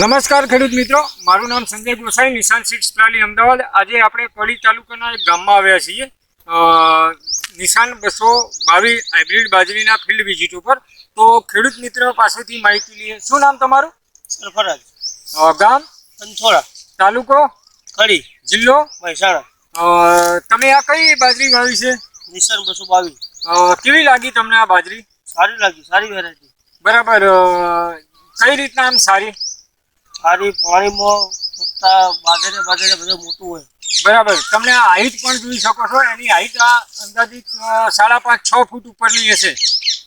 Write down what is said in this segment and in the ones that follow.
નમસ્કાર ખેડૂત મિત્રો મારું નામ સંજય ગોસાઈ નિશાન સીડ્સ પ્રાલી અમદાવાદ. આજે આપણે કડી તાલુકાના એક ગામમાં આવ્યા છીએ. નિશાન બસો બાવીસ હાઇબ્રિડ બાજરીના ફિલ્ડ વિઝિટ ઉપર. તો ખેડૂત મિત્ર પાસેથી માહિતી લઈએ. શું નામ તમારું? સરફરાજ. ગામ? પંથોળા તાલુકો? કડી. જિલ્લો? મહેસાણા. તમે આ કઈ બાજરી વાવી છે? નિશાન બસો બાવીસ. કેવી લાગી તમને આ બાજરી? સારી લાગી સારી વેરાયટી બરાબર. કઈ રીતના આમ સારી? સારી પાણીમાં પત્તા બાજરે બાજરે બધું મોટું હોય. બરાબર. તમને આ હાઈટ પણ જોઈ શકો છો. એની હાઈટ આ અંદાજિત સાડા પાંચ છ ફૂટ ઉપરની હશે.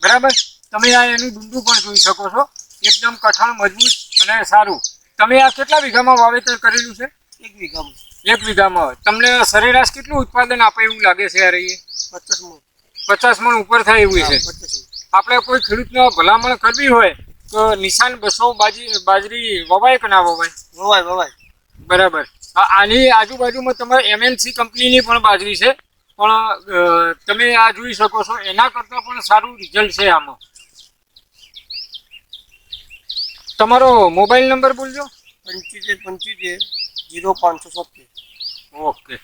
બરાબર? તમે આ એનું ડુંડું પણ જોઈ શકો છો. એકદમ કઠણ મજબૂત અને સારું. તમે આ કેટલા વીઘામાં વાવેતર કરેલું છે? એક વીઘામાં. એક વીઘામાં તમને સરેરાશ કેટલું ઉત્પાદન આપે એવું લાગે છે યાર એ પચાસ મણ પચાસ મણ ઉપર થાય એવું છે. આપણે કોઈ ખેડૂતને ભલામણ કરવી હોય નિશાન બસો બાજી બાજરી વવાય કે ના વવાય? વવાય વવાય. બરાબર. આની આજુબાજુમાં તમારે એમએનસી કંપનીની પણ બાજરી છે. પણ તમે આ જોઈ શકો છો એના કરતાં પણ સારું રિઝલ્ટ છે આમાં. તમારો મોબાઈલ નંબર બોલજો. પંચોતેર પંચોતેર જીરો પાંચસો સત્તેર ઓકે.